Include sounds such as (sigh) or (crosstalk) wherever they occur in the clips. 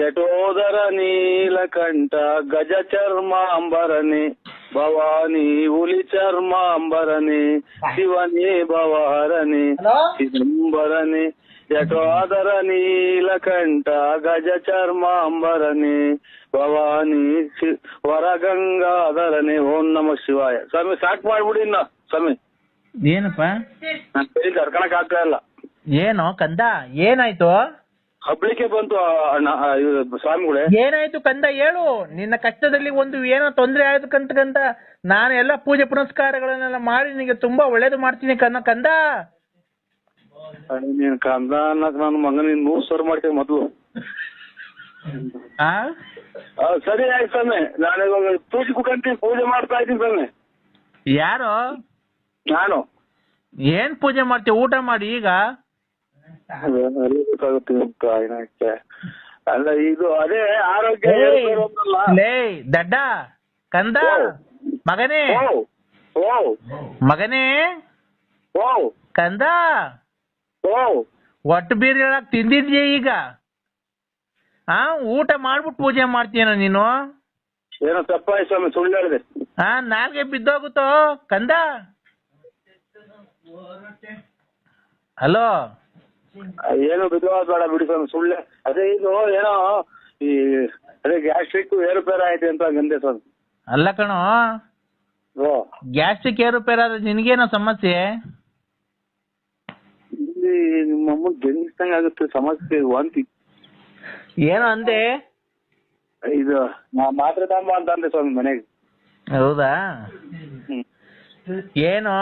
ಯಟೋದರ ನೀಲಕಂಠ ಗಜ ಚರ್ಮಾಂಬರನೆ ಭವಾನಿ ಹುಲಿ ಚರ್ಮಾಂಬರನೆ ಶಿವನೇ ಭವಾರನೆ ಚಿದಂಬರನೆ ಯಟೋದರ ನೀಲಕಂಠ ಗಜ ಚರ್ಮಾಂಬರನೆ ಭವಾನಿ ಶಿ- ವರಗಂಗಾಧರನೆ ಓಂ ನಮ ಶಿವಾಯ. ಸ್ವಾಮಿ ಸಾಕ್ ಮಾಡ್ಬಿಡಿ ಇನ್ನ ಸ್ವಾಮಿ. ಏನಪ್ಪ? ನಾನು ಕೈ ಆಗ್ತಾ ಇಲ್ಲ. ಏನು ಕಂದ? ಏನಾಯ್ತು? ಹಬ್ಳಿಕೆ ಬಂತು ಅಣ್ಣ ಸ್ವಾಮಿಗಳೇ. ಏನಾಯ್ತು ಕಂದ ಹೇಳು. ನಿನ್ನ ಕಷ್ಟದಲ್ಲಿ ಒಂದು ಏನೋ ತೊಂದರೆ ಆಯ್ತು ಕಂತ ಕಂದ ನಾನು ಎಲ್ಲ ಪೂಜೆ ಪುನಸ್ಕಾರಗಳನ್ನೆಲ್ಲ ಮಾಡಿ ನಿನಗೆ ತುಂಬಾ ಒಳ್ಳೇದು ಮಾಡ್ತೀನಿ ಕನ್ನ ಕಂದ. ನೀನ್ ಕಂದ ಅನ್ನಕ್ ನನ್ನ ಮಗನಿನ್ ನೂರ್ ಸರ್ ಮಾಡ್ತೀನಿ ಮೊದ್ಲು. ಆ? ಆ, ಸರಿ ಆಯ್ತು ಸ್ವಾಮಿ ನಾನು ಇವಾಗ ಪೂಜೆ ಕುಂತೀನಿ ಪೂಜೆ ಮಾಡ್ತಾ ಇದ್ದೀನಿ ಸ್ವಾಮಿ ಯಾರು? ನಾನು. ಏನ್ ಪೂಜೆ ಮಾಡ್ತೀವಿ ಊಟ ಮಾಡಿ ಈಗ? ಅಲ್ಲಿ ಇದು ಅದೇ ಆರೋಗ್ಯ ಲೇ ದಡ್ಡ ಕಂದ ಮಗನೇ. ಓ ಓ ಮಗನೇ. ಓ ಕಂದ. ಓ. ಒಟ್ಟು ಬೀರ್ ಹೇಳಕ್ ತಿಂದಿದ್ಯಾ ಈಗ? ಆ ಊಟ ಮಾಡ್ಬಿಟ್ಟು ಪೂಜೆ ಮಾಡ್ತೀಯನ ನೀನು? ಏನೋ ತಪ್ಪಾಯ್ತು ಸ್ವಾಮಿ ಸುಳ್ಳು ಹೇಳಿದೆ. ಹಾ ನಾಲ್ಗೆ ಬಿದ್ದೋಗುತ್ತೋ ಕಂದ? ಹಲೋ? ಏನು ಬಿದ್ದವಾದ ಬೇಡ ಬಿಡಿ ಸ್ವಾಮಿ ಸುಳ್ಳೆ. ಅದೇ ಇದು ಏನೋ ಈ ಅದೇ ಗ್ಯಾಸ್ಟ್ರಿಕ್ ಏರುಪೇರು ಆಯ್ತು ಅಂತ ಗಂದೆ ಸ್ವಾಮಿ. ಅಲ್ಲ ಕಣೋ ಓ. ಗ್ಯಾಸ್ಟ್ರಿಕ್ ಏರುಪೇರ್ ಆದ್ರೆ ನಿನಗೇನೋ ಸಮಸ್ಯೆ? ಇಲ್ಲಿ ನಿಮ್ಮ ಅಮ್ಮ ಆಗುತ್ತೆ ಸಮಸ್ಯೆ ವಾಂತಿ ಏನೋ ಅಂದೆ? ಇದು ನಾ ಮಾತ್ರೆ ತಾಂಬ ಅಂತ ಅಂದೆ ಸ್ವಾಮಿ ಮನೆಗೆ. ಹೌದಾ? ಏನು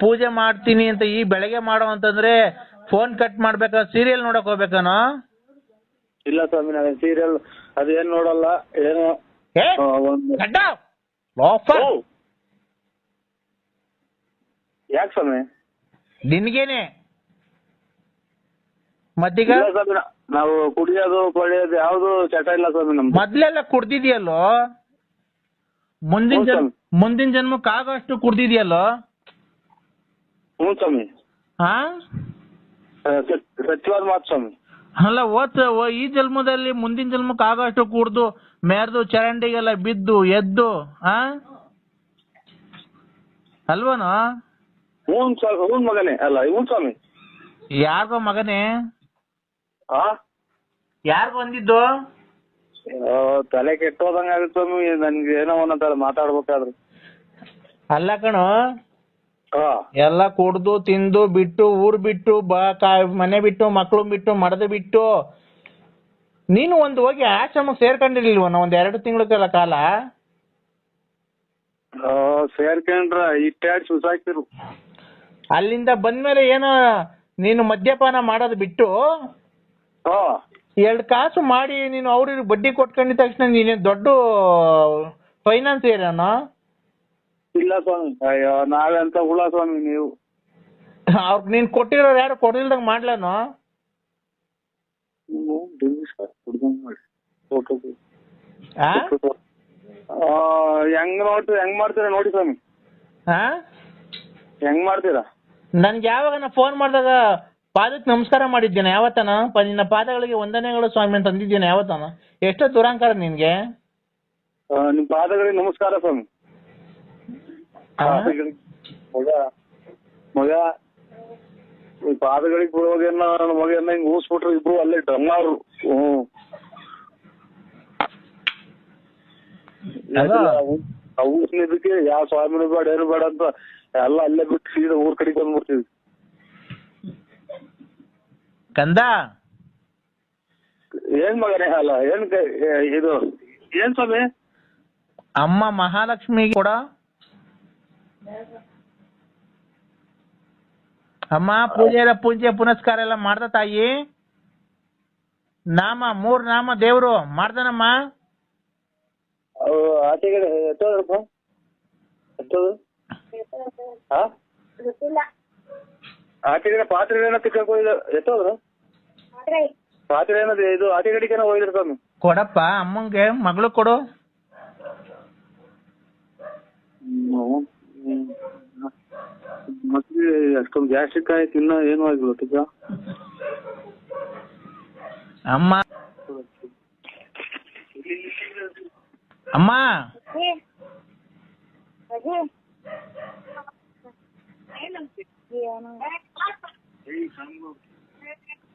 ಪೂಜೆ ಮಾಡ್ತೀನಿ ಅಂತ ಈ ಬೆಳಗ್ಗೆ ಮಾಡೋ ಅಂತಂದ್ರೆ ಫೋನ್ ಕಟ್ ಮಾಡ್ಬೇಕಾ ಸೀರಿಯಲ್ ನೋಡಕ್ ಹೋಗ್ಬೇಕಾನೋ? ಇಲ್ಲ ಸ್ವಾಮಿ ನಾನು ಸೀರಿಯಲ್ ಅದೇನ್ ನೋಡಲ್ಲ ಏನು ಯಾಕೆ ಆ, ಒಂದು ಗಡ್ಡ ಲೋಫರ್. ಓ! ಯಾಕ್ ಸ್ವಾಮಿ? ನಿನ್ಗೇನೆ? ಮತ್ತೀಗ? ಇಲ್ಲ ಸ್ವಾಮಿ ನಾ- ನಾವು ಕುಡಿಯೋದು ಕೊಳೆಯೋದು ಯಾವ್ದು ಚಟ ಇಲ್ಲ ಸ್ವಾಮಿ ನಮ್ದು. ಮೊದ್ಲೆಲ್ಲ ಕುಡ್ದಿದ್ಯಲ್ಲೋ? ಮುಂದಿನ ಜನ್ಮ. ಮುಂದಿನ ಜನ್ಮಕ್ಕೆ ಆಗೋಷ್ಟು ಕುಡ್ದಿದ್ಯಲ್ಲೋ? ಹ್ಞೂ ಸ್ವಾಮಿ. ಹಾ ಸತ್ಯವಾದ ಮಾತು ಸ್ವಾಮಿ. ಅಲ್ಲ ಓದ್ ಈ ಜನ್ಮದಲ್ಲಿ ಮುಂದಿನ ಜನ್ಮಕ್ಕೆ ಆಗೋಷ್ಟು ಕುಡ್ದು ಮೆರ್ದು ಚರಂಡಿಗೆಲ್ಲ ಬಿದ್ದು ಎದ್ದು ಹಾ ಅಲ್ವನೋ? ಹ್ಞೂ ಸ್ವಾಮಿ ಹ್ಞೂ ಮಗನೇ ಅಲ್ಲ ಹ್ಞೂ ಸ್ವಾಮಿ. ಯಾರಿಗೋ ಮಗನೇ? ಆ? ಯಾರಿಗೋ ಬಂದಿದ್ದು? ತಲೆ ಕೆಟ್ಟೋದಂಗ ಆಗುತ್ತೆ ಸ್ವಾಮಿ ನನ್ಗೆ ಏನೋ ಒಂದೊಂದ್ಸಲ ಮಾತಾಡ್ಬೇಕಾದ್ರೆ. ಅಲ್ಲ ಕಣ ಎಲ್ಲ ಕುಡ್ದು ತಿಂದು ಬಿಟ್ಟು ಊರ್ ಬಿಟ್ಟು ಬಾ ಮನೆ ಬಿಟ್ಟು ಮಕ್ಳು ಬಿಟ್ಟು ಮಡದ ಬಿಟ್ಟು ನೀನು ಒಂದು ಹೋಗಿ ಆಶ್ರಮ ಸೇರ್ಕೊಂಡಿರ್ಲಿಲ್ವ ಒಂದ್ ಎರಡು ತಿಂಗಳ ಕಾಲ? ಆ, ಸೇರ್ಕೊಂಡ್ರ ಇಟ್ಟ ಸುಸಾಕಿರು ಅಲ್ಲಿಂದ ಬಂದ್ಮೇಲೆ ಏನೋ ನೀನು ಮದ್ಯಪಾನ ಮಾಡೋದು ಬಿಟ್ಟು ಎರಡು ಕಾಸು ಮಾಡಿ ನೀನು ಅವ್ರಿಗೆ ಬಡ್ಡಿ ಕೊಟ್ಕೊಂಡಿದ ತಕ್ಷಣ ನೀನು ದೊಡ್ಡ ಫೈನಾನ್ಸ್ ಏನೋ ಇಲ್ಲ ಸ್ವಾಮಿ. ಅಯ್ಯೋ ನಾವೆಂತ ಹುಳ ಸ್ವಾಮಿ ನೀವು? ಅವ್ರಿಗೆ ನೀನು ಕೊಟ್ಟಿರೋರು ಯಾರು ಕೊಡಿಲ್ದಂಗೆ ಮಾಡ್ಲೇನೋ? ಆ? ಹೆಂಗ್ ನೋಡ್ತೀರ ಹೆಂಗ್ ಮಾಡ್ತೀರಾ ನೋಡಿ ಸ್ವಾಮಿ. ಆ? ಹೆಂಗ್ ಮಾಡ್ತೀರಾ? ನನ್ಗೆ ಯಾವಾಗ ಫೋನ್ ಮಾಡಿದಾಗ ಪಾದಕ್ಕೆ ನಮಸ್ಕಾರ ಮಾಡಿದ್ದೇನೆ ಯಾವತ್ತನ? ಪ ನಿನ್ನ ಪಾದಗಳಿಗೆ ವಂದನೆಗಳು ಸ್ವಾಮಿ ಅಂತ ಅಂದಿದ್ದೇನೆ ಯಾವತ್ತನ? ಎಷ್ಟೋ ದುರಾಂಕಾರ ನಿನ್ಗೆ. ಆ, ನಿಮ್ ಪಾದಗಳಿಗೆ ನಮಸ್ಕಾರ ಸ್ವಾಮಿ. ಆ? ಪಾದಗಳಿಗೆ ಮಗ ಮಗ ಈ ಪಾದಗಳಿಗೆ ಬಿಡುವಾಗೆಲ್ಲ ನನ್ನ ಮಗನ್ನ ಹಿಂಗ್ ಊಸ್ಬಿಟ್ರು ಇಬ್ರು ಅಲ್ಲೇ ಡಮ್ಮಾರು ಹ್ಮ್ ಅಲ್ಲ. ಊಸ್ನಿದ್ದಕ್ಕೆ ಯಾವ ಸ್ವಾಮಿನೂ ಬೇಡ ಏನು ಬೇಡ ಅಂತ ಎಲ್ಲ ಅಲ್ಲೇ ಬಿಟ್ಟು ಸೀದಾ ಊರ್ ಕಡೆಗೆ ಬಂದ್ಬಿಡ್ತೀವಿ ಕಂದ? ಏನ್ ಮಗನೇ ಅಲ್ಲ ಏನ್ ಕ- ಏ- ಇದು? ಏನ್ ಸ್ವಾಮಿ? ಅಮ್ಮ ಮಹಾಲಕ್ಷ್ಮಿಗೆ ಕೂಡ. ಅಮ್ಮ ಪೂಜೆ ಎಲ್ಲ ಪೂಜೆ ಪುನಸ್ಕಾರ ಎಲ್ಲ ಮಾಡ್ದ ತಾಯಿ? ನಾಮ ಮೂರ್ ನಾಮ ದೇವ್ರು ಮಾಡ್ದನಮ್ಮ? ಅವು ಆಚೆಗಡೆ ಎಷ್ಟೋದ್ರಪ್ಪ ಎತ್ತೋದು? ಹಾ ಏನೋ ತಿಕ್ಕಕ್ ಆಚೆ ಏನದು? ಇದು ಆಚೆ ಕಡೆಗೆ ಹೋಗಿದ್ರು ಕೊಡಪ್ಪ ಅಮ್ಮಂಗೆ ಮಗಳು ಕೊಡು. ಮತ್ತೆ ಅಷ್ಟೊಂದು ಗ್ಯಾಸ್ಟ್ರಿಕ್ ಆಯ್ತು ಇನ್ನ ಏನು ಆಗಿಲ್ಲ ಟಿಕ ಅಮ್ಮ. ಅಮ್ಮ.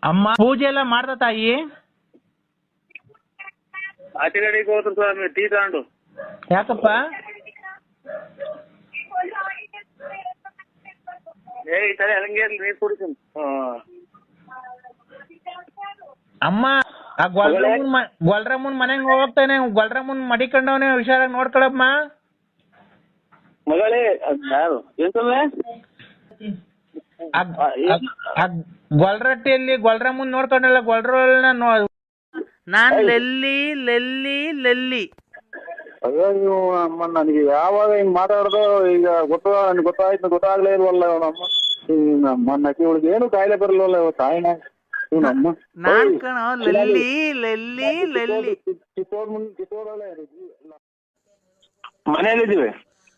ಅಮ್ಮ ಪೂಜೆ ಎಲ್ಲ ಮಾಡ್ದ ತಾಯಿ? ಆಚೆ ಕಡೆಗೆ ಹೋದ್ರು ಸ್ವಾಮಿ ಟೀ ತಗೊಂಡು. ಯಾಕಪ್ಪ? ಏ ಈ ತರ ಹಂಗೆ ನೀರ್ ಕುಡಿತೀನಿ. ಅಮ್ಮ ಆ ಗೊಲ್ರಮ್ಮನ್ ಗೊಲ್ರಮ್ಮನ್ ಮನೆಗ್ ಹೋಗ್ತಾನೆ ಗೊಲ್ರಮ್ಮನ್ ಮಡಿಕೊಂಡವನೆ ಹುಷಾರಾಗಿ ನೋಡ್ಕೊಳಪ್ಪ. ಮಗಳೇ ಅದ್ ಯಾರು? ಏನ್ ಸ್ವಾಮಿ? ಆ- ಆ- ಆ ಗೊಲ್ರಟ್ಟಿಯಲ್ಲಿ ಮುಂದ್ ನೋಡ್ಕೊಂಡಲ್ಲ ಗೊಲ್ರನ್ನ ನೋ ನಾನ್ ಲೆಲ್ಲಿ ಲೆಲ್ಲಿ ಲೆಲ್ಲಿ. ಅಯ್ಯೋ ನೀವು ಅಮ್ಮ ನನಗೆ ಯಾವಾಗ ಹಿಂಗ್ ಮಾತಾಡ್ದು ಈಗ ಗೊತ್ತ ನನಗೆ ಗೊತ್ತಾಯ್ತು ಗೊತ್ತಾಗ್ಲೇ ಇಲ್ವಲ್ಲ ಅಮ್ಮ. ನಮ್ಮ ನಕಿ ಇವಳಿಗೆ ಏನು ಕಾಯಿಲೆ ಬರಲ್ವಲ್ಲ ಇವ ತಾಯಿನ. ಇವನಮ್ಮ ನಾನ್ ಕಣೋ ಲೆಲ್ಲಿ ಲೆಲ್ಲಿ ಲೆಲ್ಲಿ. ಕಿತ್ತೋರ್ ಮುಂದೆ ಇದ್ದೀವಿ ಮನೇಲಿ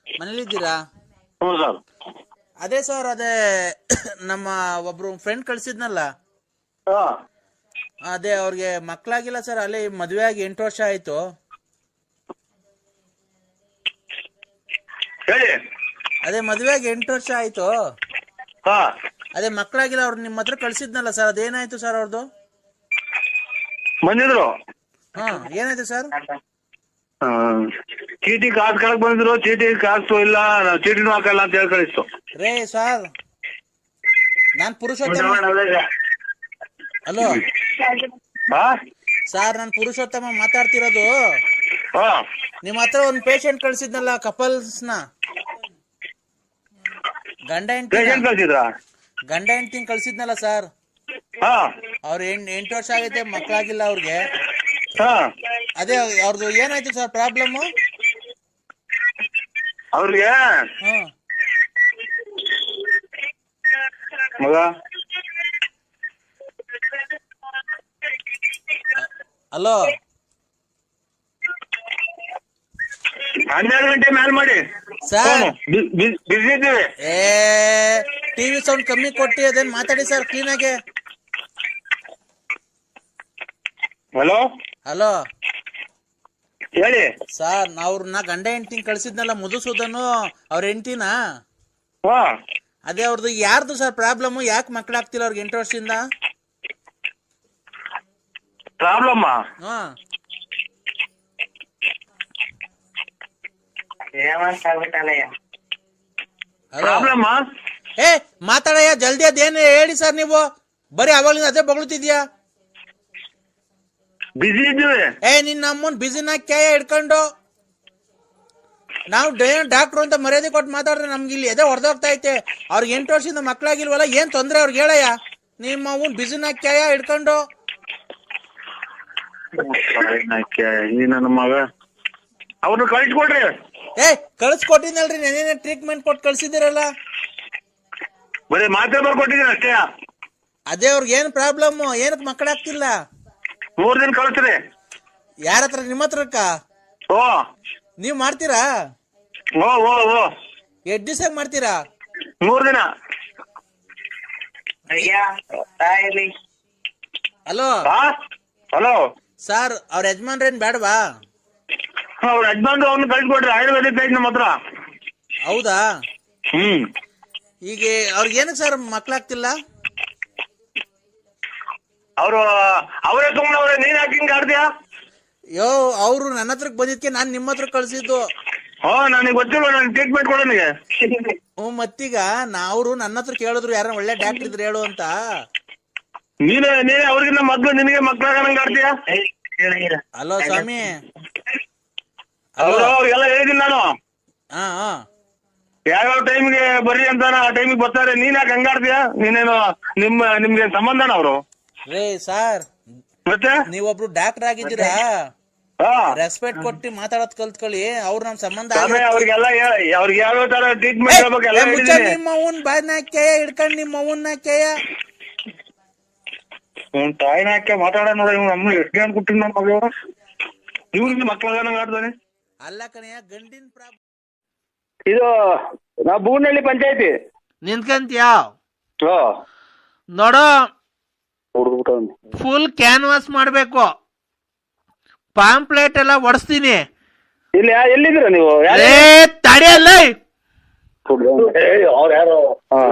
ಮನೇಲಿದ್ದೀರಾ ಹ್ಞೂ ಸರ್. ಅದೇ ಸರ್ ಅದೇ (coughs) ನಮ್ಮ ಒಬ್ರು ಫ್ರೆಂಡ್ ಕಳ್ಸಿದ್ನಲ್ಲ. ಹಾ. ಅದೇ ಅವ್ರಿಗೆ ಮಕ್ಳಾಗಿಲ್ಲ ಸರ್ ಅಲ್ಲಿ ಮದ್ವೆ ಆಗಿ ಎಂಟು ವರ್ಷ ಆಯ್ತು. ಹೇಳಿ. ಅದೇ ಮದ್ವೆ ಆಗಿ ಎಂಟು ವರ್ಷ ಆಯ್ತು. ಹಾ. ಅದೇ ಮಕ್ಳಾಗಿಲ್ಲ ಅವ್ರು ನಿಮ್ಮ ಹತ್ರ ಕಳ್ಸಿದ್ನಲ್ಲ ಸರ್ ಅದೇನಾಯ್ತು ಸರ್ ಅವ್ರದ್ದು ಬಂದಿದ್ರು ಹಾ ಏನಾಯ್ತು ಸರ್? ಚೀಟಿ ಕಾಸು ಕಳಕ್ ಬಂದ್ರು ಚೀಟಿ ಕಾಸು ಇಲ್ಲ ನಾವು ಚೀಟಿನೂ ಹಾಕಲ್ಲ ಅಂತ ಹೇಳಿ ಕಳಿಸ್ತು. ರೇ ಸರ್ ನಾನ್ ಪುರುಷೋತ್ತಮ ಹಲೋ? ಹಾ ಸರ್ ನಾನ್ ಪುರುಷೋತ್ತಮ ಮಾತಾಡ್ತಿರೋದು. ಹಾ. ನಿಮ್ಮ ಹತ್ರ ಒಂದ್ ಪೇಷಂಟ್ ಕಳ್ಸಿದ್ನಲ್ಲ ಕಪಲ್ಸ್ನ ಗಂಡ ಹೆಂಡತಿ ಪೇಷಂಟ್ ಕಳ್ಸಿದ್ರ? ಗಂಡ ಹೆಂಡತಿ ಕಳ್ಸಿದ್ನಲ್ಲ ಸರ್. ಹಾ. ಅವ್ರ ಎಂಟು ವರ್ಷ ಆಗೈತೆ ಮಕ್ಕಳಾಗಿಲ್ಲ ಅವ್ರಿಗೆ. ಹಾ. ಅದೇ ಅವ್ರದ್ದು ಏನಾಯ್ತು ಸರ್ ಪ್ರಾಬ್ಲಮ್ ಅವ್ರಿಗೆ? ಹ್ಮ್ ಮಗ? ಹಲೋ? ಹನ್ನೆರಡು ಗಂಟೆ ಮ್ಯಾಲ್ ಮಾಡಿ. ಸರ್. ಬಿಸಿ ಇದ್ದೀವಿ. ಏ ಟಿವಿ ಸೌಂಡ್ ಕಮ್ಮಿ ಕೊಟ್ಟಿ ಅದೇನ್ ಮಾತಾಡಿ ಸರ್ ಕ್ಲೀನಾಗೆ? ಹಲೋ? ಹಲೋ? ಹೇಳಿ. ಸರ್ ಅವ್ರನ್ನ ಗಂಡ ಹೆಂಡತಿ ಕಳ್ಸಿದ್ನಲ್ಲ ಮುದುಸೋದನು ಅವ್ರ ಹೆಂಡತಿನ? ಹಾ. ಅದೇ ಅವ್ರದ್ದು ಯಾರ್ದು ಸರ್ ಪ್ರಾಬ್ಲಮ್ ಯಾಕೆ ಮಕ್ಕಳಾಗ್ತಿಲ್ಲ ಅವ್ರಿಗೆ ಎಂಟು ವರ್ಷದಿಂದ? ಪ್ರಾಬ್ಲಮ್ ಹಾ. ಹಲೋ? ಪ್ರಾಬ್ಲಮ್ ಏ ಮಾತಾಡಯ್ಯ ಜಲ್ದಿ ಅದೇನು ಹೇಳಿ ಸರ್ ನೀವು? ಬರೀ ಅವಾಗಲಿಂದ ಅದೇ ಬಗಳುತ್ತಿದ್ಯಾ? ಬಿಸಿ ಇದ್ದೀವಿ ಏ ನಿನ್ನ ಅಮ್ಮನ್ ಬಿಸಿನ ಕ್ಯಾಯ ಹಿಡ್ಕೊಂಡು? ನಾವು ಡಾಕ್ಟರ್ ಅಂತ ಮರ್ಯಾದೆ ಕೊಟ್ಟು ಮಾತಾಡ್ರೆ ನಮ್ಗೆ ಇಲ್ಲಿ ಎದೆ ಹೊಡೆದೋಗ್ತಾ ಐತೆ. ಅವ್ರಿಗೆ ಎಂಟು ವರ್ಷದಿಂದ ಮಕ್ಕಳಾಗಿಲ್ವಲ್ಲ ಏನ್ ತೊಂದ್ರೆ ಅವ್ರಿಗೆ ಹೇಳಯ್ಯ? ನಿಮ್ಮ ಅವನ್ ಬಿಸಿನ ಕ್ಯಾಯ ಹಿಡ್ಕೊಂಡು? ಈ ನನ್ನ ಮಗ. ಅವ್ರನ್ನ ಕಳಿಸ್ಕೊಡ್ರಿ. ಏ ಕಳ್ಸ್ಕೊಟ್ಟಿನಲ್ರಿ ನೆನೇನೆ ಟ್ರೀಟ್ಮೆಂಟ್ ಕೊಟ್ಟು ಕಳ್ಸಿದಿರಲ್ಲ ಬರೀ ಮಾತ್ರೆ ಬರ್ಕೊಟ್ಟಿದ್ದೀನಿ ಅಷ್ಟೇ. ಅದೇ ಅವ್ರಿಗೆ ಏನ್ ಪ್ರಾಬ್ಲಮ್ ಏನಕ್ಕೆ ಮಕ್ಕಳಾಗ್ತಿಲ್ಲ ಮೂರ್ ದಿನ ಕಳಿಸ್ರಿ. ಯಾರ ಹತ್ರ? ನಿಮ್ಮ ಹತ್ರಕ್ಕ ಓ ನೀವ್ ಮಾಡ್ತೀರಾ? ಓ ಓ ಓ ಎಷ್ಟ್ ದಿವಸ ಮಾಡ್ತೀರಾ? ಮೂರ್ ದಿನ. ಹಲೋ. ಹಾ ಹಲೋ. ಸರ್ ಅವ್ರ ಯಜಮಾನ್ರೇನ್ ಬೇಡವಾ ಅವ್ರ ಯಜಮಾನ್ರು ಅವ್ನ ಕಳಿಸ್ಕೊಡ್ರಿ. ಆಯುರ್ವೇದಿಕ್ ಐತಿ ನಮ್ಮ ಹತ್ರ. ಹೌದಾ? ಹ್ಮ್. ಈಗ ಅವ್ರಿಗೆ ಏನಕ್ಕೆ ಸರ್ ಮಕ್ಳಾಗ್ತಿಲ್ಲ? ಅವರು ಅವರೇ ಅವ್ರೆ ನೀನ್ ಯಾಕೆ ಹಿಂಗ್ ಆಡ್ದಿಯಾ? ಯೋ ಅವ್ರು ನನ್ನ ಹತ್ರ ಬಂದಿದ್ಕೆ ನಾನ್ ನಿಮ್ಮ ಹತ್ರ ಕಳ್ಸಿದ್ದು. ಓ ನನಗೆ ಗೊತ್ತಿಲ್ಲ ನನ್ ಟ್ರೀಟ್ಮೆಂಟ್ ಕೊಡು ನನಗೆ. ಹ್ಞೂ ಮತ್ತೀಗ ನಾವ್ರು ನನ್ನ ಹತ್ರ ಕೇಳಿದ್ರು ಯಾರ ಒಳ್ಳೆ ಡಾಕ್ಟರ್ ಇದ್ರೆ ಹೇಳು ಅಂತ. ನೀನೇ ನೀನೇ ಅವ್ರಿಗಿನ್ನ ಮೊದ್ಲು ನಿನಗೆ ಮಕ್ಳಾಗಂಗ್ ಆಡ್ತೀಯ ಹಲೋ ಸ್ವಾಮಿ. ಅವರು ಅವ್ರಿಗೆಲ್ಲ ಹೇಳಿದ್ದೀನಿ ನಾನು. ಹಾ ಹಾ. ಯಾವ್ಯಾವ ಟೈಮ್ಗೆ ಬರ್ರಿ ಅಂತ ಆ ಟೈಮಿಗೆ ಬರ್ತಾರೆ. ನೀನ್ ಯಾಕೆ ಹಂಗಾಡ್ತೀಯ ನೀನೇನು ನಿಮ್ಮ ನಿಮ್ಗೆ ಸಂಬಂಧನ ಅವರು? ರೇ ಸರ್ ಮತ್ತೆ? ನೀವೊಬ್ರು ಡಾಕ್ಟರ್ ಆಗಿದ್ದೀರಾ? ಹಾ. ರೆಸ್ಪೆಕ್ಟ್ ಕೊಟ್ಟು ಮಾತಾಡೋದ್ ಕಲ್ತ್ಕೊಳ್ಳಿ. ಅವ್ರ ನಮ್ ಸಂಬಂಧ ಅವ್ರಿಗೆಲ್ಲ ಹೇಳ- ಅವ್ರಿಗೆ ಯಾವ ತರ ಟ್ರೀಟ್ಮೆಂಟ್ ನಿಮ್ಮ ಅವನ್ ಬಾಯ್ನ ಕೇಯ ಹಿಡ್ಕೊಂಡ್ ನಿಮ್ಮ ಅವನ್ನ ಕೇಯ ಅವ್ನ್ ತಾಯಿನ ಹಾಕಿ ಮಾತಾಡ ನೋಡ ಇವ್ನು ನಮ್ಮ ಎಷ್ಟು ಗಂಟೆ ಕೊಟ್ಟಿನ ನಮ್ಮ ಮಗ ಇವ್ರಿಗೆ ಮಕ್ಳಾಗಂಗ್ ಆಡ್ತಾನೆ ಅಲ್ಲ ಕಣಯ್ಯ ಗಂಡಿನ ಪ್ರಾಬ್ಲಮ್ ಇದು ನಾ ಪಂಚಾಯಿತಿ ಪಂಚಾಯತಿ. ನಿಂತ್ಕಂತೀಯ? ನೋಡೋ ಫುಲ್ ಕ್ಯಾನ್ವಾಸ್ ಮಾಡಬೇಕು. ಪಾಂಪ್ಲೇಟ್ ಎಲ್ಲ ಒಡಿಸ್ತೀನಿ. ಇಲ್ಲಿ ಯಾ- ಎಲ್ಲಿದ್ದೀರಾ ನೀವು? ಯಾರು? ಏ ತಡೆಯಲ್ಲ ಅವ್ರು ಯಾರು? ಹಾ.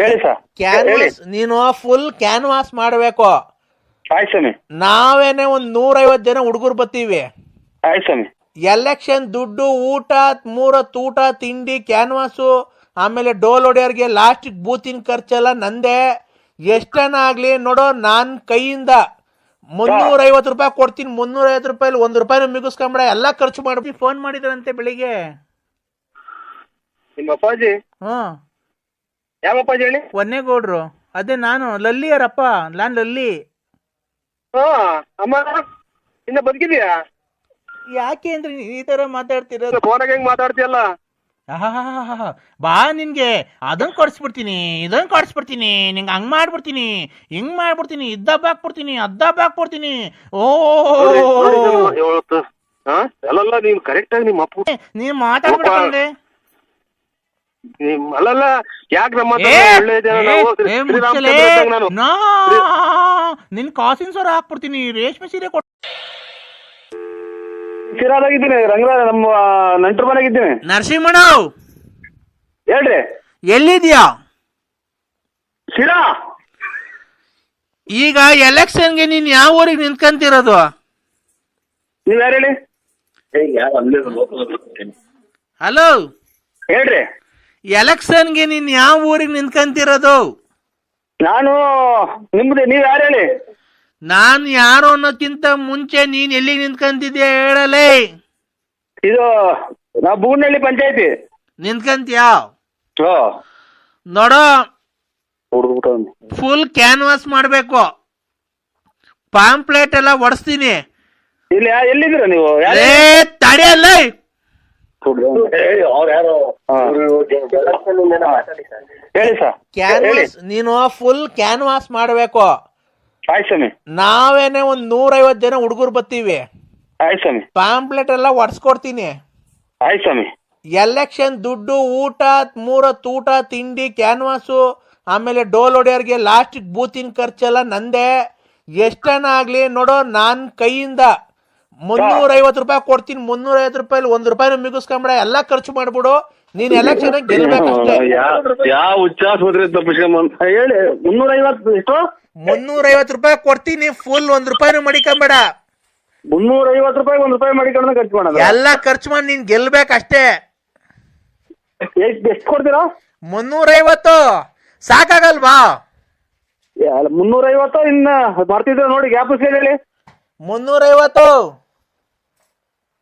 ಹೇಳಿ ಸರ್. ಹೇಳಿ. ಕ್ಯಾನ್ವಾಸ್ ನೀನು ಫುಲ್ ಕ್ಯಾನ್ವಾಸ್ ಮಾಡಬೇಕು. ಆಯ್ತು ಸ್ವಾಮಿ. ನಾವೇನೆ ಒಂದ್ ನೂರೈವತ್ತು ಜನ ಹುಡುಗರು ಬರ್ತೀವಿ. ಆಯ್ತು ಸ್ವಾಮಿ. ಎಲೆಕ್ಷನ್ ದುಡ್ಡು ಊಟ ಮೂರತ್ತು ಊಟ ತಿಂಡಿ ಕ್ಯಾನ್ವಾಸು ಆಮೇಲೆ ಡೋಲ್ ಹೊಡೆಯೋರ್ಗೆ ಲಾಸ್ಟ್ ಬೂತಿನ ಖರ್ಚೆಲ್ಲ ನಂದೇ. ಎಷ್ಟನ ಆಗ್ಲಿ ನೋಡೋ ನಾನ್ ಕೈಯಿಂದ ಮುನ್ನೂರೈವತ್ತು ರೂಪಾಯಿ ಕೊಡ್ತೀನಿ ಮುನ್ನೂರೈವತ್ತು ರೂಪಾಯಿ ಒಂದ್ ರೂಪಾಯಿ ಮಿಗಿಸ್ಕೊಂಬಿಡ ಎಲ್ಲಾ ಖರ್ಚು ಮಾಡಿ. ಫೋನ್ ಮಾಡಿದ್ರಂತೆ ಬೆಳಿಗ್ಗೆ? ನಿಮ್ಮ ಅಪ್ಪಾಜಿ? ಹ್ಮ್ ಯಾವ ಅಪ್ಪಾಜಿ ಹೇಳಿ? ಒನ್ನೇಗೌಡ್ರು ಅದೇ ನಾನು ಲಲ್ಲಿಯರಪ್ಪ ನಾನ್ ಲಲ್ಲಿ. ಹಾ ಅಮ್ಮ ಇನ್ನ ಬದುಕಿದ್ಯಾ ಯಾಕೆ ಅಂದ್ರೆ ಈ ತರ ಮಾತಾಡ್ತೀರ ಫೋನಾಗ ಹೆಂಗ್ ಮಾತಾಡ್ತೀಯಲ್ಲ? ಆಹಾಹಾಹಾಹಾ. ಬಾ ನಿನ್ಗೆ. ಅದನ್ ಕೊಡ್ಸ್ಬಿಡ್ತೀನಿ ಇದನ್ ಕೊಡ್ಸ್ಬಿಡ್ತೀನಿ ನಿಂಗೆ ಹಂಗ್ ಮಾಡ್ಬಿಡ್ತೀನಿ ಹಿಂಗ್ ಮಾಡ್ಬಿಡ್ತೀನಿ ಇದ್ದಬ್ಬ ಹಾಕ್ಬಿಡ್ತೀನಿ ಅದ್ದಬ್ಬ ಹಾಕ್ಬಿಡ್ತೀನಿ. ಓ ಹಾ? ಅಲ್ಲಲ್ಲ ಕರೆಕ್ಟ್ ಆಗಿ ನಿಮ್ಮ ಅಪ್ಪ ನೀನ್ ಅಲ್ಲಲ್ಲ ಯಾಕೆ ನಮ್ಮ ನಾನು. ನಾ, ನಿನ್ ಕಾಸಿನ ಸೊರ ಹಾಕ್ಬಿಡ್ತೀನಿ ರೇಷ್ಮೆ ಸೀರೆ ಕೊಡ್ ಸಿರಾದಾಗಿದ್ದೀನಿ ರಂಗರಾಜ ನಮ್ಮ ನಂಟ್ರ ಮನೆಗಿದ್ದೀನಿ. ನರಸಿಂಹಣ್ಣ ಹೇಳ್ರಿ. ಎಲ್ಲಿದ್ಯಾ? ಶಿರಾ. ಈಗ ಎಲೆಕ್ಷನ್ಗೆ ನೀನ್ ಯಾವ ಊರಿಗೆ ನಿಂತ್ಕಂತಿರೋದು? ನೀವ್ ಯಾರು ಹೇಳಿ? ಹಲೋ ಹೇಳ್ರಿ. ಎಲೆಕ್ಷನ್ಗೆ ನೀನ್ ಯಾವ ಊರಿಗೆ ನಿಂತ್ಕಂತಿರೋದು? ನಾನು ನಿಮ್ದು ನೀವ್ ಯಾರು ಹೇಳಿ? ನಾನ್ ಯಾರು ಅನ್ನೋಕ್ಕಿಂತ ಮುಂಚೆ ನೀನ್ ಎಲ್ಲಿ ನಿಂತ್ಕಂತಿದ್ಯಾ ಹೇಳಲೇ? ಇದು ನಾವು ಬೂನಹಳ್ಳಿ ಪಂಚಾಯತಿ. ನಿಂತ್ಕಂತ್ಯಾ? ನೋಡೋ ಫುಲ್ ಕ್ಯಾನ್ವಾಸ್ ಮಾಡ್ಬೇಕು. ಪಾಂಪ್ಲೇಟ್ ಎಲ್ಲ ಒಡಿಸ್ತೀನಿ. ಇಲ್ಲಿ ಯಾ- ನೀವು? ಯಾರು? ಏ ತಡೆಯಲ್ಲ ಹೇಳಿ ಸರ್. ಕ್ಯಾನ್ವಾಸ್ ನೀನು ಫುಲ್ ಕ್ಯಾನ್ವಾಸ್ ಮಾಡ್ಬೇಕು. ಆಯ್ತು ಸ್ವಾಮಿ. ನಾವೇನೆ ಒಂದ್ ನೂರೈವತ್ ಜನ ಹುಡುಗರು ಬರ್ತೀವಿ ಆಯ್ತು ಸ್ವಾಮಿ. ಪಾಂಪ್ಲೆಟ್ ಎಲ್ಲ ಒಡ್ಸ್ಕೊಡ್ತೀನಿ ಆಯ್ತು ಸ್ವಾಮಿ. ಎಲೆಕ್ಷನ್ ದುಡ್ಡು ಊಟ ಮೂರತ್ತು ಊಟ ತಿಂಡಿ ಕ್ಯಾನ್ವಾಸು ಆಮೇಲೆ ಡೋಲ್ ಹೊಡೆಯೋರ್ಗೆ ಲಾಸ್ಟ್ ಬೂತಿನ ಖರ್ಚೆಲ್ಲ ನಂದೇ. ಎಷ್ಟನ ಆಗ್ಲಿ ನೋಡೋ ನಾನ್ ಕೈಯಿಂದ ಮುನ್ನೂರೈವತ್ತು ರೂಪಾಯಿ ಕೊಡ್ತೀನಿ ಮುನ್ನೂರೈವತ್ತು ರೂಪಾಯಿ ಒಂದ್ ರೂಪಾಯಿ ಮಿಗಿಸ್ಕೊಂಬಿಡ ಎಲ್ಲಾ ಖರ್ಚು ಮಾಡ್ಬಿಡು. ನೀನ್ ಎಲೆಕ್ಷನ್ ಗೆಲ್ಬೇಕಷ್ಟೇ. ಯಾವ ಉಚ್ಚಾಸ್ಪತ್ರೆ ತಪ್ಪಿಸ್ಕೊಂಬ ಹೇಳಿ ಮುನ್ನೂರ ಐವತ್ತು ಎಷ್ಟು? ಮುನ್ನೂರೈವತ್ತು ರೂಪಾಯಿ ಕೊಡ್ತೀನಿ ಫುಲ್ ಒಂದ್ ರೂಪಾಯಿನೂ ಮಡಿಕೊಂಬೇಡ. ಮುನ್ನೂರ ಐವತ್ತು ರೂಪಾಯಿ ಒಂದ್ ರೂಪಾಯಿ ಮಾಡಿಕೊಂಡು ಖರ್ಚು ಮಾಡೋದು? ಎಲ್ಲ ಖರ್ಚು ಮಾಡಿ ನೀನ್ ಗೆಲ್ಬೇಕಷ್ಟೇ ಎಷ್ಟು ಎಷ್ಟು ಕೊಡ್ತೀರಾ? ಮುನ್ನೂರೈವತ್ತು. ಸಾಕಾಗಲ್ವಾ? ಮುನ್ನೂರ ಐವತ್ತು ಇನ್ನ ಬರ್ತಿದ್ರೆ ನೋಡಿ ಗ್ಯಾಪ್ ಹೇಳಿ. ಮುನ್ನೂರೈವತ್ತು.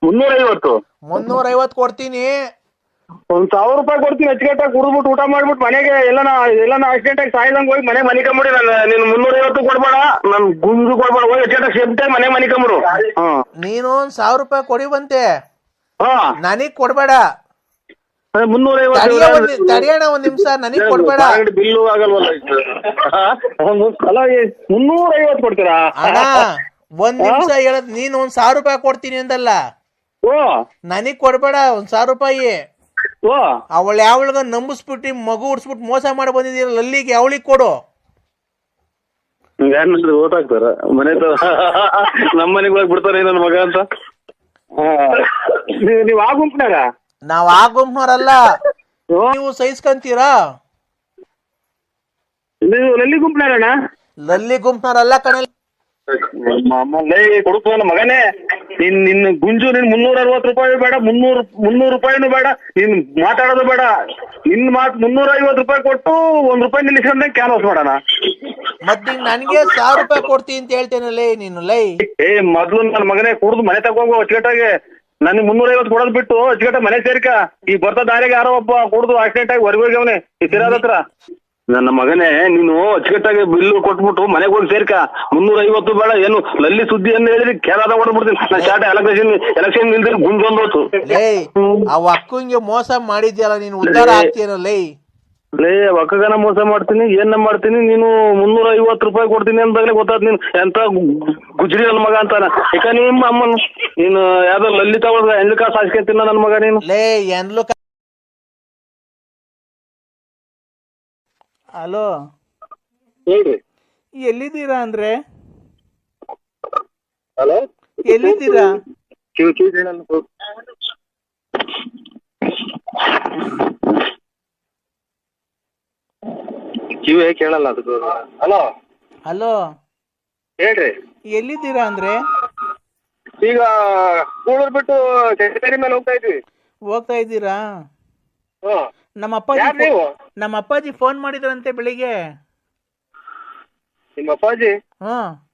ಮುನ್ನೂರ ಐವತ್ತು ಮುನ್ನೂರೈವತ್ತು ಕೊಡ್ತೀನಿ. ಒಂದ್ ಸಾವಿರ ರೂಪಾಯಿ ಕೊಡ್ತೀನಿ ಅಚ್ಚುಕಟ್ಟಾಗಿ ಕುಡಿದ್ಬಿಟ್ಟು ಊಟ ಮಾಡ್ಬಿಟ್ಟು ಮನೆಗೆ. ಎಲ್ಲನ ಎಲ್ಲನ ಆಕ್ಸಿಡೆಂಟ್ ಆಗಿ ಸಾಯ್ದಂಗ್ ಹೋಗಿ ಮನೆ ಮನಿಕೊಂಬಿಡಿ ನಾನು ನಿನ್ ಮುನ್ನೂರ ಐವತ್ತು ಕೊಡ್ಬೇಡ ನನ್ ಗುಂಜು ಕೊಡ್ಬೇಡ ಹೋಗಿ ಅಚ್ಚುಕಟ್ಟಾಗಿ ಸೇಫ್ಟಿ ಮನೆ ಮನಿಕೊಂಬಿಡು ಹಾ ನೀನು ಒಂದ್ ಸಾವಿರ ರೂಪಾಯಿ ಕೊಡಿ ಬಂತೆ. ಹಾ. ನನಗ್ ಕೊಡ್ಬೇಡ. ಮುನ್ನೂರ ತಡಿಯ ಒಂದ್ ನಿ- ತಡಿಯೋಣ ಒಂದ್ ನಿಮಿಷ ನನಗ್ ಕೊಡ್ಬೇಡ. ಬಿಲ್ಲು ಆಗಲ್ವಲ್ಲ ಇದು. ಹಾ? ಮುನ್ನೂರ ಐವತ್ತು ಕೊಡ್ತೀರಾ? ಅಣ್ಣ ಒಂದ್ ನಿಮಿಷ ಹೇಳದ್ ನೀನ್ ಒಂದ್ ಸಾವಿರ ರೂಪಾಯಿ ಕೊಡ್ತೀನಿ ಅಂದಲ್ಲ. ಓ. ನನಗ್ ಕೊಡ್ಬೇಡ ಒಂದ್ ಸಾವಿರ ರೂಪಾಯಿ. ಓ. ಅವಳ ಯಾವಳಗ ನಂಬಿಸ್ಬಿಟ್ಟು ಮಗು ಉಡ್ಸ್ಬಿಟ್ಟು ಮೋಸ ಮಾಡಿ ಬಂದಿದ್ದೀರ ಲಲ್ಲಿಗೆ ಅವಳಿಗೆ ಕೊಡು. ಯಾರನ್ನ ಓದಾಕ್ತಾರ ಮನೆ (laughs) ನಮ್ಮ ಮನೆಗೆ ಹೋಗಿ ಬಿಡ್ತಾನೆ ನನ್ನ ಮಗ ಅಂತ. ನೀವು ಆ ಗುಂಪಿನಾಗ ನಾವ್ ಆ ಗುಂಪ್ನವ್ರಲ್ಲ. ನೀವು ಸಹಿಸ್ಕೊಂತೀರಾ? ನೀವು ಲಲ್ಲಿ ಗುಂಪಿನಾಗಣ್ಣ ಲಲ್ಲಿ ಗುಂಪ್ನವ್ರಲ್ಲ ಕಣಲ್ ಲೇ ಕೊಡುತ್ತ ಮಗನೇ? ನಿನ್ ನಿನ್ನ ಗುಂಜು ನಿನ್ ಮುನ್ನೂರ ಅರವತ್ತು ರೂಪಾಯಿ ಬೇಡ ಮುನ್ನೂರು ಮುನ್ನೂರು ರೂಪಾಯಿನೂ ಬೇಡ ನಿನ್ ಮಾತಾಡೋದು ಬೇಡ. ನಿನ್ ಮಾತ್ ಮುನ್ನೂರ ಐವತ್ತು ರೂಪಾಯಿ ಕೊಟ್ಟು ಒಂದ್ ರೂಪಾಯಿ ನಿಲ್ಲಿಸ್ಕೊಂಡೆ ಕ್ಯಾನ್ವಾಸ್ ಮಾಡೋಣ. ಮತ್ ಈಗ ನನಗೆ ಸಾವಿರ ರೂಪಾಯಿ ಕೊಡ್ತೀನಿ ಅಂತ ಹೇಳ್ತೇನಲ್ಲೇ ನೀನು ಲೈ. ಏ ಮೊದ್ಲು ನನ್ನ ಮಗನೇ ಕುಡ್ದು ಮನೆ ತಗೊಂಡು ಅಚ್ಚುಕಟ್ಟಾಗಿ. ನನಗೆ ಮುನ್ನೂರ ಐವತ್ತು ಕೊಡೋದ್ ಬಿಟ್ಟು ಅಚ್ಚುಕಟ್ಟ ಮನೆ ಸೇರ್ಕ. ಈ ಬರ್ತಾ ದಾರಿಗೆ ಯಾರೋ ಒಬ್ಬ ಕುಡ್ದು ಆಕ್ಸಿಡೆಂಟ್ ಆಗಿ ಹೊರಗೆ ಹೋಗ್ಯವನೆ ಈ ಸಿರಾದ ಹತ್ರ. ನನ್ನ ಮಗನೇ ನೀನು ಅಚ್ಚುಕಟ್ಟಾಗಿ ಬಿಲ್ ಕೊಟ್ಬಿಟ್ಟು ಮನೆಗೆ ಹೋಗಿ ಸೇರ್ಕ. ಮುನ್ನೂರ ಐವತ್ತು ಬೇಡ ಏನು ಲಲ್ಲಿ ಸುದ್ದಿ ಅಂತ ಹೇಳಿದ್ರೆ ಕೇರಳ ಹೊಡ್ಬಿಡ್ತೀನಿ ನಾ ಶಾಟ ಎಲೆಕ್ಷನ್ ಎಲೆಕ್ಷನ್ ನಿಲ್ದ್ರೆ ಗುಂಜೊಂದೋತು ಲೇ ಆ ಅಕ್ಕಂಗೆ ಮೋಸ ಮಾಡಿದ್ಯಲ್ಲ ನೀನು ಉದ್ಧಾರ ಲೈ ಲೇ. ಒಕ್ಕಗನ ಮೋಸ ಮಾಡ್ತೀನಿ ಏನ ಮಾಡ್ತೀನಿ ನೀನು ಮುನ್ನೂರ ಐವತ್ತು ರೂಪಾಯಿ ಕೊಡ್ತೀನಿ ಅಂದಾಗಲೇ ಗೊತ್ತಾದ್ ನೀನು. ಎಂತ ಗುಜ್ರಿ ನನ್ನ ಮಗ ಅಂತಾನ. ಯಾಕ ನಿಮ್ಮ ಅಮ್ಮನು ನೀನು ಯಾವ್ದೋ ಲಲಿತಾ ಎಂಡ್ಲು ಕಾಸು ಹಾಸ್ಕೊಂತೀನ ನನ್ನ ಮಗ ನೀನು. ಲೇ ಎನ್ಲು ಹಲೋ. ಹೇಳ್ರಿ. ಎಲ್ಲಿದ್ದೀರಾ ಅಂದ್ರೆ? ಹಲೋ. ಎಲ್ಲಿದ್ದೀರಾ? ಕಿವಿ ಕೇಳಲ್ಲ ಕಿವಿ ಕೇಳಲ್ಲ ಅದು. ಹಲೋ. ಹಲೋ. ಹೇಳ್ರಿ. ಎಲ್ಲಿದ್ದೀರಾ ಅಂದ್ರೆ? ಈಗ ಕೂಳೂರ್ ಬಿಟ್ಟು ಚೇರಿ ಮೇಲೆ ಹೋಗ್ತಾ ಇದ್ವಿ. ಹೋಗ್ತಾ ಇದ್ದೀರಾ? ಹ್ಮ್ ನಮ್ಮ ಅಪ್ಪಾಜಿ ಯಾರ್ ನೀವು? ನಮ್ಮ ಅಪ್ಪಾಜಿ ಫೋನ್ ಮಾಡಿದ್ರಂತೆ ಬೆಳಿಗ್ಗೆ. ನಿಮ್ಮ ಅಪ್ಪಾಜಿ? ಹ್ಮ್.